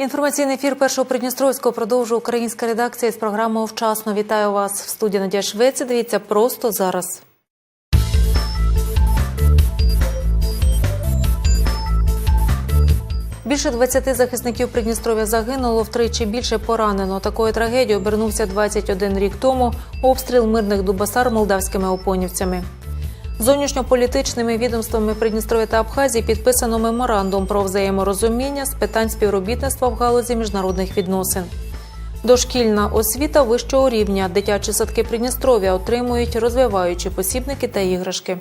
Інформаційний ефір першого Придністровського продовжує українська редакція з програмою Вчасно. Вітаю вас в студії Надія Швеці. Дивіться просто зараз. Більше 20 захисників Придністров'я загинуло, втричі більше поранено. Такою трагедією обернувся 21 рік тому обстріл мирних Дубасар молдавськими опонівцями. Зовнішньополітичними відомствами Придністров'я та Абхазії підписано меморандум про взаєморозуміння з питань співробітництва в галузі міжнародних відносин. Дошкільна освіта вищого рівня. Дитячі садки Придністров'я отримують розвиваючі посібники та іграшки.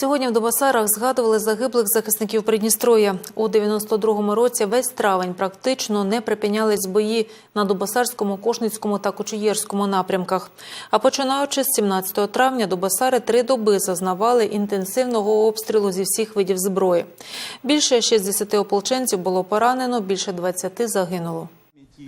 Сьогодні в Дубасарах згадували загиблих захисників Придністров'я. У 92-му році весь травень практично не припинялись бої на Дубасарському, Кошницькому та Кочуєрському напрямках. А починаючи з 17 травня, Дубасари три доби зазнавали інтенсивного обстрілу зі всіх видів зброї. Більше 60 ополченців було поранено, більше 20 загинуло.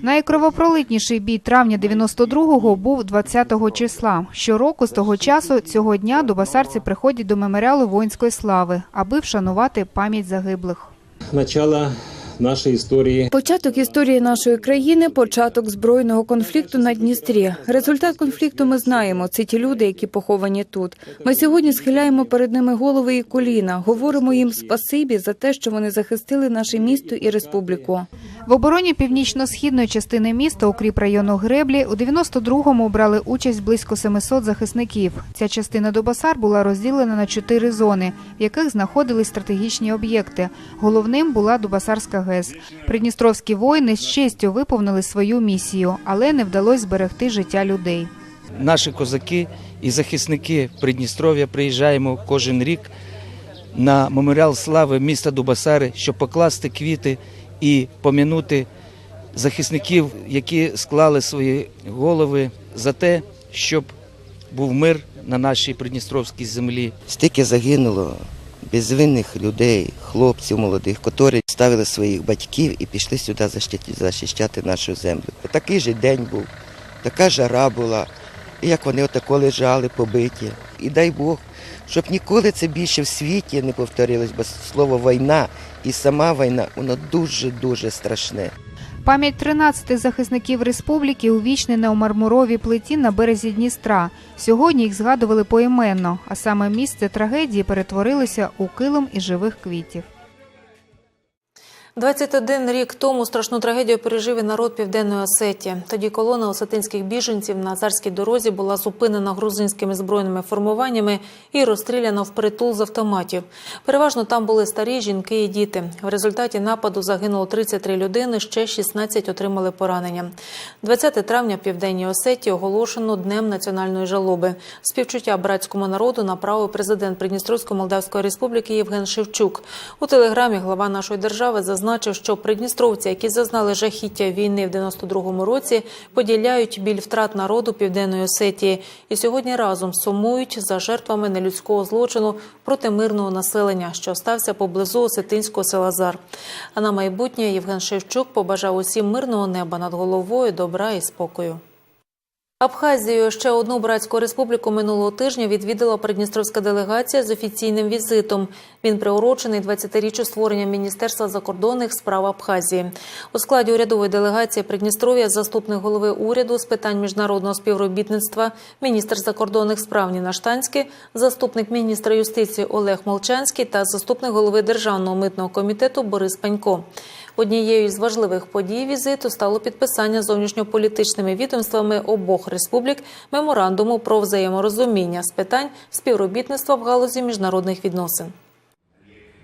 Найкровопролитніший бій травня 92-го був 20-го числа. Щороку з того часу цього дня дубасарці приходять до меморіалу воїнської слави, аби вшанувати пам'ять загиблих. начало нашей истории. Початок історії нашої країни, початок збройного конфлікту на Дністрі. Результат конфлікту ми знаємо. Це ті люди, які поховані тут. Ми сьогодні схиляємо перед ними голови і коліна, говоримо їм спасибі за те, що вони захистили наше місто і республіку. В обороні північно-східної частини міста, укріп району Греблі, у 92-му брали участь близько 700 захисників. Ця частина Дубасар була розділена на чотири зони, в яких знаходились стратегічні об'єкти. Головним була Дубасарська ГЕС. Придністровські воїни з честю виповнили свою місію, але не вдалося зберегти життя людей. Наші козаки і захисники Придністров'я приїжджаємо кожен рік на меморіал слави міста Дубасари, щоб покласти квіти і пом'янути захисників, які склали свої голови за те, щоб був мир на нашій Придністровській землі. Стільки загинуло безвинних людей, хлопців молодих, котрі ставили своїх батьків і пішли сюди захищати нашу землю. Такий же день був, така жара була, і як вони отако лежали побиті. І дай Бог, щоб ніколи це більше в світі не повторилось, бо слово війна і сама війна, воно дуже-дуже страшне. Пам'ять 13 захисників республіки увічнена у мармуровій плиті на березі Дністра. Сьогодні їх згадували поіменно, а саме місце трагедії перетворилося у килим із живих квітів. 21 рік тому страшну трагедію пережив і народ Південної Осетії. Тоді колона осетинських біженців на царській дорозі була зупинена грузинськими збройними формуваннями і розстріляна впритул з автоматів. Переважно там були старі жінки і діти. В результаті нападу загинуло 33 людини, ще 16 отримали поранення. 20 травня в Південній Осетії оголошено Днем національної жалоби. Співчуття братському народу направив президент Придністровської Молдавської Республіки Євген Шевчук. У телеграмі глава нашої держави зазначив, що придністровці, які зазнали жахіття війни в 92-му році, поділяють біль втрат народу Південної Осетії і сьогодні разом сумують за жертвами нелюдського злочину проти мирного населення, що стався поблизу осетинського села Зар. А на майбутнє Євген Шевчук побажав усім мирного неба над головою, добра і спокою. Абхазію ще одну братську республіку минулого тижня відвідала придністровська делегація з офіційним візитом. Він приурочений 20-річчю створення Міністерства закордонних справ Абхазії. У складі урядової делегації Придністров'я заступник голови уряду з питань міжнародного співробітництва, міністр закордонних справ Ніна Штанський, заступник міністра юстиції Олег Молчанський та заступник голови державного митного комітету Борис Панько. Однією з важливих подій візиту стало підписання зовнішньополітичними відомствами обох республік меморандуму про взаєморозуміння з питань співробітництва в галузі міжнародних відносин.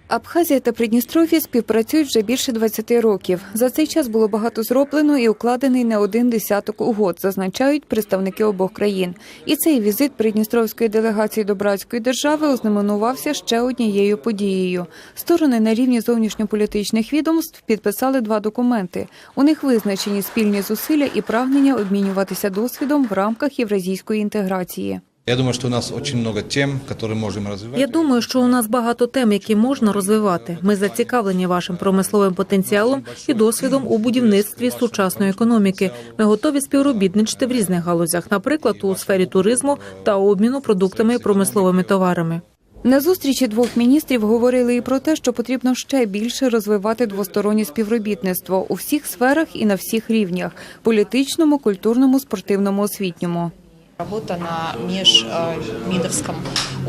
Абхазія та Придністров'я співпрацюють вже більше 20 років. За цей час було багато зроблено і укладений не один десяток угод, зазначають представники обох країн. І цей візит придністровської делегації до братської держави ознаменувався ще однією подією. Сторони на рівні зовнішньополітичних відомств підписали два документи. У них визначені спільні зусилля і прагнення обмінюватися досвідом в рамках євразійської інтеграції. Я думаю, что у нас очень много тем, которые можем развивать. Я думаю, що у нас багато тем, які можна розвивати. Ми зацікавлені вашим промисловим потенціалом і досвідом у будівництві сучасної економіки. Ми готові співробітничати в різних галузях, наприклад, у сфері туризму та обміну продуктами і промисловими товарами. На зустрічі двох міністрів говорили і про те, що потрібно ще більше розвивати двостороннє співробітництво у всіх сферах і на всіх рівнях політичному, культурному, спортивному, освітньому. Робота на міжмідовському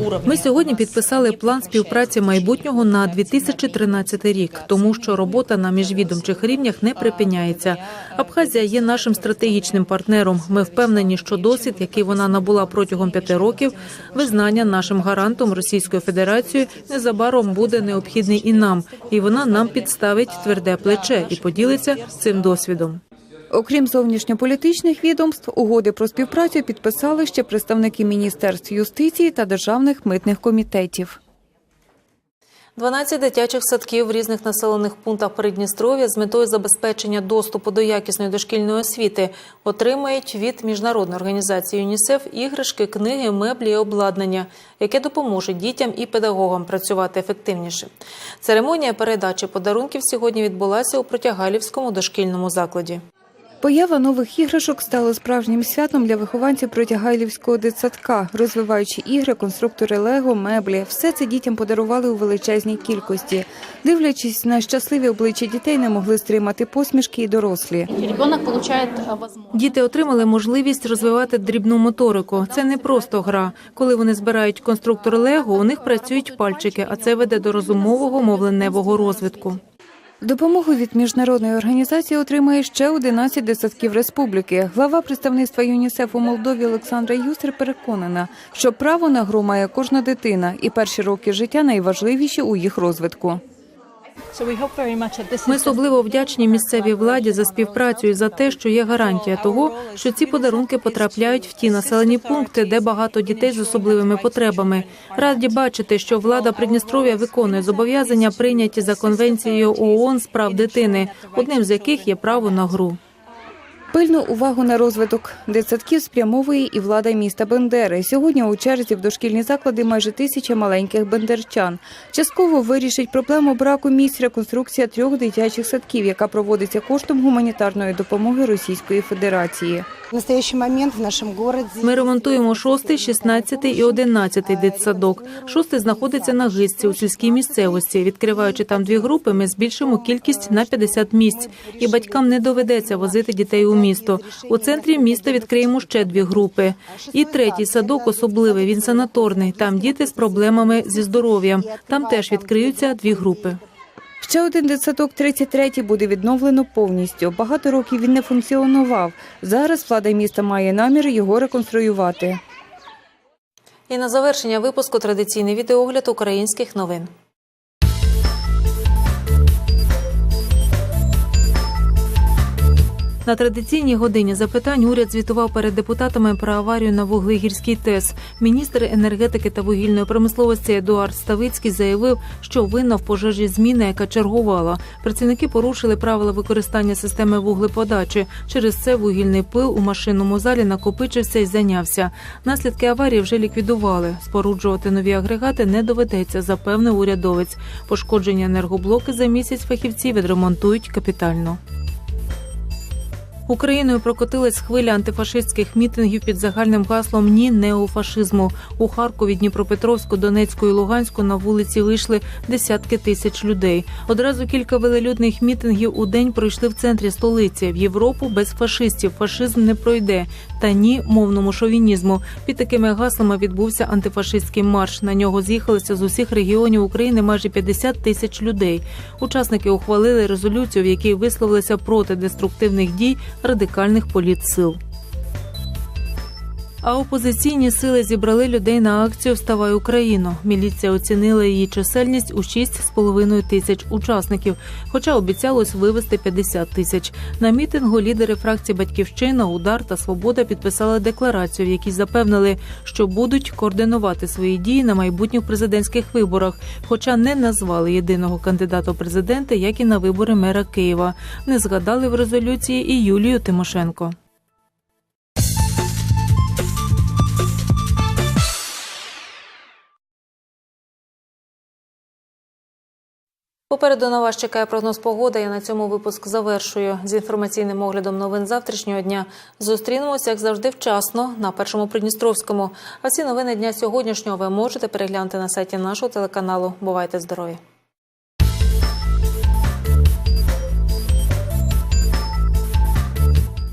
уровні. Ми сьогодні підписали план співпраці майбутнього на 2013 рік, тому що робота на міжвідомчих рівнях не припиняється. Абхазія є нашим стратегічним партнером. Ми впевнені, що досвід, який вона набула протягом п'яти років, визнання нашим гарантом Російською Федерацією незабаром буде необхідний і нам, і вона нам підставить тверде плече і поділиться цим досвідом. Окрім зовнішньополітичних відомств, угоди про співпрацю підписали ще представники міністерств юстиції та державних митних комітетів. 12 дитячих садків в різних населених пунктах Придністров'я з метою забезпечення доступу до якісної дошкільної освіти отримають від міжнародної організації ЮНІСЕФ іграшки, книги, меблі і обладнання, яке допоможе дітям і педагогам працювати ефективніше. Церемонія передачі подарунків сьогодні відбулася у Протягалівському дошкільному закладі. Поява нових іграшок стала справжнім святом для вихованців Протягайлівського дитсадка. Розвиваючи ігри, конструктори Лего, меблі. Все це дітям подарували у величезній кількості. Дивлячись на щасливі обличчя дітей, не могли стримати посмішки і дорослі. Діти отримали можливість розвивати дрібну моторику. Це не просто гра. Коли вони збирають конструктор Лего, у них працюють пальчики, а це веде до розумового мовленневого розвитку. Допомогу від міжнародної організації отримає ще 11 десятків республіки. Глава представництва ЮНІСЕФ у Молдові Олександра Юстер переконана, що право на гру має кожна дитина, і перші роки життя найважливіші у їх розвитку. Ми особливо вдячні місцевій владі за співпрацю і за те, що є гарантія того, що ці подарунки потрапляють в ті населені пункти, де багато дітей з особливими потребами. Раді бачити, що влада Придністров'я виконує зобов'язання, прийняті за конвенцією ООН з прав дитини, одним з яких є право на гру. Пильну увагу на розвиток дитсадків спрямовує і влада міста Бендери. Сьогодні у черзі в дошкільні заклади майже тисяча маленьких бендерчан. Частково вирішить проблему браку місць реконструкція трьох дитячих садків, яка проводиться коштом гуманітарної допомоги Російської Федерації. В настоящий момент в нашем городе Ми ремонтуємо шостий, шістнадцятий і одинадцятий дитсадок. Шостий знаходиться на гисці у сільській місцевості. Відкриваючи там дві групи, ми збільшимо кількість на 50 місць, і батькам не доведеться возити дітей у місто. У центрі міста відкриємо ще дві групи. І третій садок особливий. Він санаторний. Там діти з проблемами зі здоров'ям. Там теж відкриються дві групи. Ще один дитсадок 33-й буде відновлено повністю. Багато років він не функціонував. Зараз влада міста має намір його реконструювати. І на завершення випуску традиційний відеогляд українських новин. На традиційній годині запитань уряд звітував перед депутатами про аварію на вуглегірській ТЕС. Міністр енергетики та вугільної промисловості Едуард Ставицький заявив, що винна в пожежі зміна, яка чергувала. Працівники порушили правила використання системи вуглеподачі. Через це вугільний пил у машинному залі накопичився і зайнявся. Наслідки аварії вже ліквідували. Споруджувати нові агрегати не доведеться, запевнив урядовець. Пошкоджені енергоблоки за місяць фахівці відремонтують капітально. Україною прокотилась хвиля антифашистських мітингів під загальним гаслом Ні неофашизму. У Харкові, Дніпропетровську, Донецьку і Луганську на вулиці вийшли десятки тисяч людей. Одразу кілька велелюдних мітингів у день пройшли в центрі столиці. В Європу без фашистів фашизм не пройде. Та ні мовному шовінізму. Під такими гаслами відбувся антифашистський марш. На нього з'їхалися з усіх регіонів України майже 50 тисяч людей. Учасники ухвалили резолюцію, в якій висловилися проти деструктивних дій радикальних політсил. А опозиційні сили зібрали людей на акцію Вставай Україну. Міліція оцінила її чисельність у 6,5 тисяч учасників, хоча обіцялось вивести 50 тисяч. На мітингу лідери фракції Батьківщина, Удар та Свобода підписали декларацію, в якій запевнили, що будуть координувати свої дії на майбутніх президентських виборах, хоча не назвали єдиного кандидата у президенти, як і на вибори мера Києва. Не згадали в резолюції і Юлію Тимошенко. Попереду на вас чекає прогноз погоди. Я на цьому випуск завершую. З інформаційним оглядом новин завтрашнього дня зустрінемося, як завжди, вчасно на першому Придністровському. А всі новини дня сьогоднішнього ви можете переглянути на сайті нашого телеканалу. Бувайте здорові!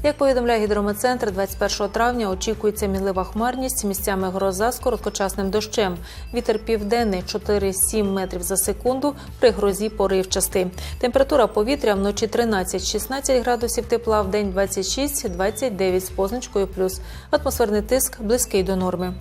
Як повідомляє гідрометцентр, 21 травня очікується мінлива хмарність, місцями гроза з короткочасним дощем. Вітер південний 4-7 метрів за секунду при грозі поривчастий. Температура повітря вночі 13-16 градусів тепла, в день 26-29 з позначкою плюс. Атмосферний тиск близький до норми.